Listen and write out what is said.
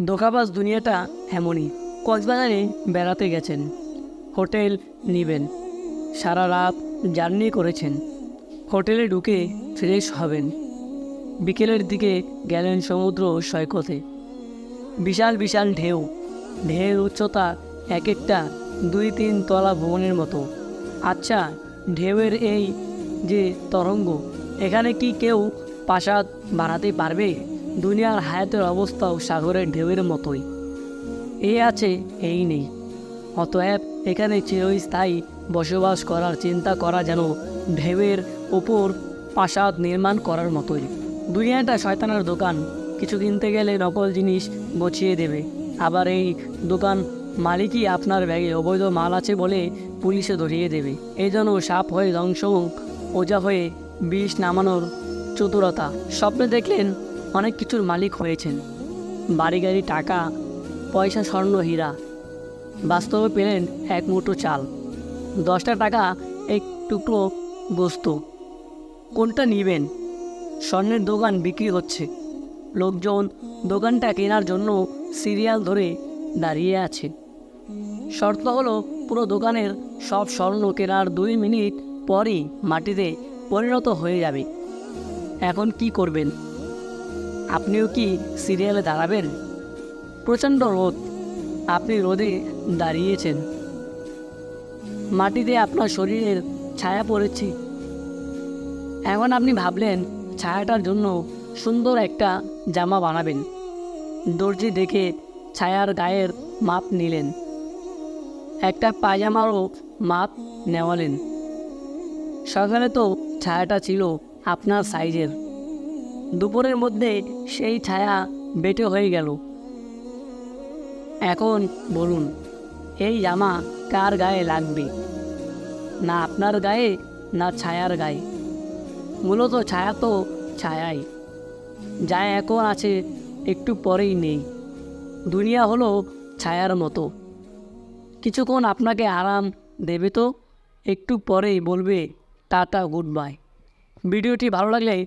দোকাবাজ দুনিয়াটা এমনই। কক্সবাজারে বেড়াতে গেছেন। হোটেল নেবেন। সারা রাত জার্নি করেছেন। হোটেলে ঢুকে ফ্রেশ হবেন। বিকেলের দিকে গেলেন সমুদ্র সৈকতে। বিশাল বিশাল ঢেউ। ঢেউর উচ্চতা এক একটা দুই তিন তলা ভবনের মতো। আচ্ছা ঢেউয়ের এই যে তরঙ্গ, এখানে কি কেউ প্রাসাদ বানাতে পারবে? দুনিয়ার হায়াতের অবস্থাও সাগরের ঢেউয়ের মতোই। এ আছে, এই নেই। অতএব এখানে চিরস্থায়ী বসবাস করার চিন্তা করা যেন ঢেউয়ের ওপর প্রাসাদ নির্মাণ করার মতোই। দুনিয়াটা শয়তানের দোকান। কিছু কিনতে গেলে নকল জিনিস গছিয়ে দেবে। আবার এই দোকান মালিকই আপনার ব্যাগে অবৈধ মাল আছে বলে পুলিশে ধরিয়ে দেবে। এই জন্য সাপ হয়ে ধ্বংস ওজা হয়ে বিষ নামানোর চতুরতা। স্বপ্নে দেখলেন অনেক কিছুর মালিক হয়েছেন। বাড়ি গাড়ি টাকা, পয়সা স্বর্ণ হীরা। বাস্তবে পেলেন এক মুঠো চাল। দশটা টাকা এক টুকরো বস্তু। কোনটা নেবেন? স্বর্ণের দোকান বিক্রি হচ্ছে। লোকজন দোকানটা কেনার জন্য সিরিয়াল ধরে দাঁড়িয়ে আছে। শর্ত হলো, পুরো দোকানের সব স্বর্ণ কেনার দুই মিনিট পরই মাটিতে পরিণত হয়ে যাবে। এখন কি করবেন? আপনিও কি সিরিয়ালে দাঁড়াবেন? প্রচণ্ড রোদ। আপনি রোদে দাঁড়িয়েছেন। মাটিতে আপনার শরীরের ছায়া পড়েছে। এখন আপনি ভাবলেন, ছায়াটার জন্য সুন্দর একটা জামা বানাবেন। দর্জি দেখে ছায়ার গায়ের মাপ নিলেন। একটা পায়জামারও মাপ নেওয়ালেন। সকালে তো ছায়াটা ছিল আপনার সাইজের। দুপুরের মধ্যে সেই ছায়া বেটে হয়ে গেল। এখন বলুন, এই জামা কার গায়ে লাগবে? না আপনার গায়ে, না ছায়ার গায়ে? মূলত ছায়া তো ছায়াই। যা এখন আছে, একটু পরেই নেই। দুনিয়া হলো ছায়ার মতো। কিছুক্ষণ আপনাকে আরাম দেবে তো? একটু পরেই বলবে, টাটা, গুড বাই। ভিডিওটি ভালো লাগলে